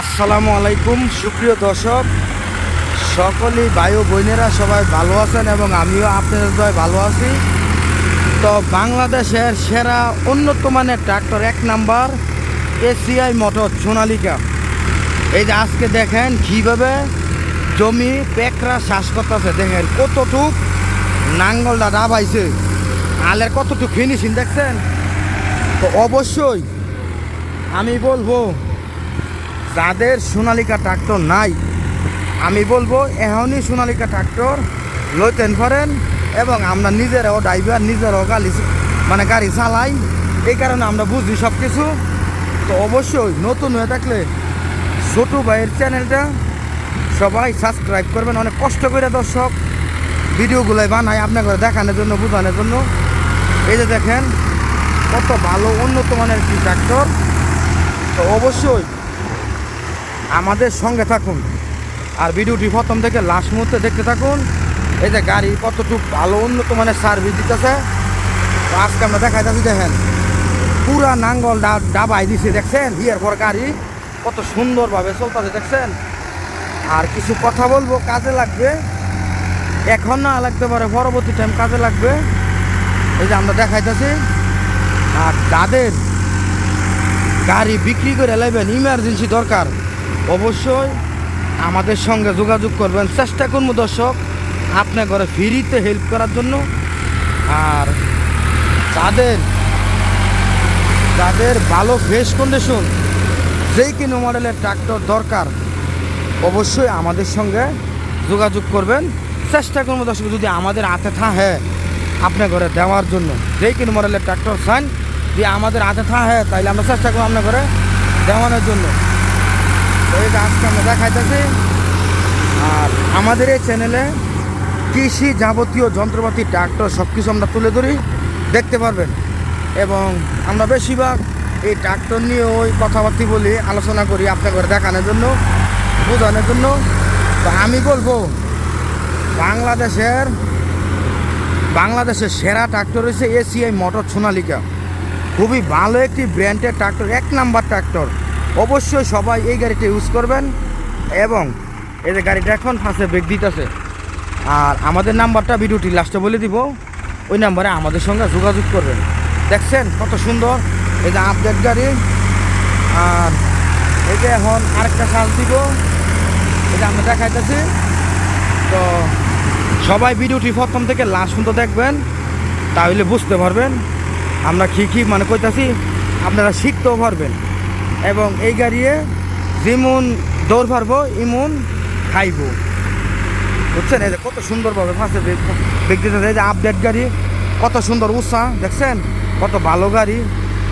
আসসালামু আলাইকুম। সুপ্রিয় দর্শক, সকলেই বায়ু বোনেরা সবাই ভালো আছেন এবং আমিও আপনাদের সবাই ভালো আছি। তো বাংলাদেশের সেরা উন্নত মানের ট্রাক্টর এক নাম্বার, এসিআই মোটর সোনালিকা। এই যে আজকে দেখেন কীভাবে জমি পেকরা শ্বাস করতেছে, দেখেন কতটুক নাঙ্গলটা ডাবাইছে আলের কতটুক ফিনিশিং দেখছেন? তো অবশ্যই আমি বলব যাদের সোনালিকা ট্রাক্টর নাই, আমি বলব এখনই সোনালিকা ট্রাক্টর, লইতেন ফরেন, এবং আমরা নিজেরাও ড্রাইভার নিজেরাও গাড়ি মানে গাড়ি চালাই। এই কারণে আমরা বুঝি সব কিছু তো অবশ্যই নতুন হয়ে থাকলে ছোটো ভাইয়ের চ্যানেলটা সবাই সাবস্ক্রাইব করবেন। অনেক কষ্ট করে দর্শক ভিডিওগুলোই বানাই আপনাকে দেখানোর জন্য, বোঝানোর জন্য। এই যে দেখেন, কত ভালো উন্নত মানের একটি ট্রাক্টর। তো অবশ্যই আমাদের সঙ্গে থাকুন। আর ভিডিওটি প্রথম থেকে লাস্ট মুহূর্তে দেখতে থাকুন। এই যে গাড়ি কতটুকু ভালো, উন্নত মানের সার্ভিস দিতেছে। আজকে আমরা দেখাই যাচ্ছি দেখেন, পুরা নাঙ্গল ডাবাই দিছে, দেখছেন? হিয়ার পর গাড়ি কত সুন্দরভাবে চলতেছে, দেখছেন? আর কিছু কথা বলব, কাজে লাগবে। এখন না লাগতে পারে, পরবর্তী টাইম কাজে লাগবে। এই যে আমরা দেখাইতেছি আর যাদের গাড়ি বিক্রি করে লাইবেন ইমার্জেন্সি দরকার অবশ্যই আমাদের সঙ্গে যোগাযোগ করবেন। চেষ্টা করব দর্শক, আপনার ঘরে ফ্রিতে হেল্প করার জন্য। আর যাদের যাদের ভালো ফ্রেশ কন্ডিশন যেই কিনো মডেলের ট্রাক্টর দরকার, অবশ্যই আমাদের সঙ্গে যোগাযোগ করবেন। চেষ্টা করব দর্শক, যদি আমাদের হাতে থাকে আপনার ঘরে দেওয়ার জন্য যেই কিনো মডেলের ট্রাক্টর চান যে আমাদের হাতে থাকে, তাইলে আমরা চেষ্টা করব আপনার ঘরে দেওয়ানোর জন্য। তো আজকে আমরা দেখাইতেছি। আর আমাদের এই চ্যানেলে কৃষি যাবতীয় যন্ত্রপাতি, ট্রাক্টর সব কিছু আমরা তুলে ধরি, দেখতে পারবেন। এবং আমরা বেশিরভাগ এই ট্রাক্টর নিয়ে ওই কথাবার্তি বলি, আলোচনা করি আপনার ঘরে দেখানোর জন্য, বোঝানোর জন্য। তো আমি বলব, বাংলাদেশের বাংলাদেশের সেরা ট্রাক্টর হচ্ছে এসিআই মোটর সোনালিকা। খুবই ভালো একটি ব্র্যান্ডের ট্রাক্টর, এক নাম্বার ট্রাক্টর। অবশ্যই সবাই এই গাড়িটা ইউজ করবেন এবং এই যে গাড়িটা এখন ফাঁসে বেগ দিতেছে। আর আমাদের নাম্বারটা ভিডিওটি লাস্টে বলে দিব, ওই নাম্বারে আমাদের সঙ্গে যোগাযোগ করবেন। দেখছেন কত সুন্দর? এই যে আপডেট গাড়ি। আর এই যে এখন আরেকটা সাজ দিব। যে আমরা দেখাইতেছি। তো সবাই ভিডিওটি প্রথম থেকে লাস্ট পর্যন্ত দেখবেন, তাহলে বুঝতে পারবেন। আমরা কী কী মানে কইতাছি, আপনারা শিখতেও পারবেন। এবং এই গাড়িয়ে যেমন দৌড় পারব, এমন খাইব। বুঝছেন? এই যে কত সুন্দরভাবে ফাঁসে দিতেছে এই যে আপডেট গাড়ি, কত সুন্দর উৎসাহ দেখছেন? কত ভালো গাড়ি।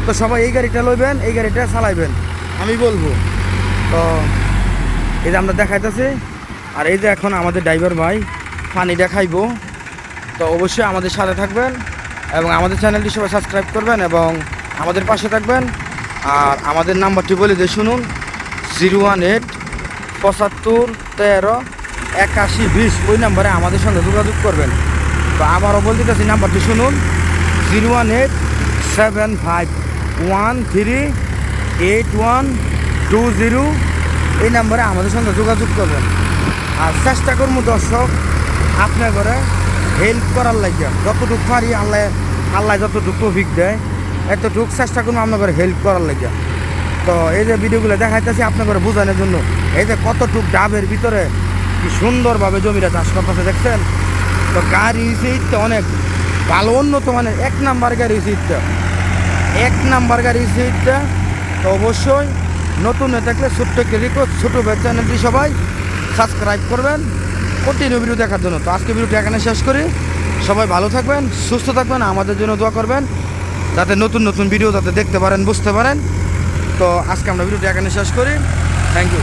তো সবাই এই গাড়িটা লইবেন, এই গাড়িটা চালাইবেন। আমি বলব। তো এই যে আমরা দেখাইতেছি, আর এই যে এখন আমাদের ড্রাইভার ভাই পানি দেখাইবো। তো অবশ্যই আমাদের সাথে থাকবেন এবং আমাদের চ্যানেলটি সবাই সাবস্ক্রাইব করবেন এবং আমাদের পাশে থাকবেন। আর আমাদের নাম্বারটি বলে দিয়ে শুনুন, জিরো ওয়ান এইট পঁচাত্তর তেরো একাশি বিশ। ওই নাম্বারে আমাদের সঙ্গে যোগাযোগ করবেন। তো আবারও বলতে চাচ্ছি, নাম্বারটি শুনুন, zero one eight seven five one three eight one two zero. এই নাম্বারে আমাদের সঙ্গে যোগাযোগ করবেন। আর চেষ্টা করব দর্শক, আপনার ঘরে হেল্প করার লাগে যতটুকু পারি আল্লাহ আল্লাহ যতটুকু টপিক দেয়। এতটুকু চেষ্টা করব আপনার হেল্প করার লাগে। তো এই যে ভিডিওগুলো দেখাইতেছি আপনার বোঝানোর জন্য, এই যে কতটুক ডাবের ভিতরে কি সুন্দরভাবে জমিটা চাষ করতেছে দেখছেন? তো গাড়ি হয়েছে অনেক ভালো, উন্নত মানের। এক নাম্বার গাড়ি হয়েছে এক নাম্বার গাড়ি হয়েছে তো অবশ্যই নতুন হয়ে থাকলে ছোট্ট একটি রিকোয়েস্ট ছোটো চ্যানেলটি সবাই সাবস্ক্রাইব করবেন। কন্টিনিউ ভিডিও দেখার জন্য। তো আজকে ভিডিওটি এখানে শেষ করি। সবাই ভালো থাকবেন, সুস্থ থাকবেন, আমাদের জন্য দোয়া করবেন। যাতে নতুন নতুন ভিডিও যাতে দেখতে পারেন, বুঝতে পারেন। তো আজকে আমরা ভিডিওটি এখানে শেষ করি। Thank you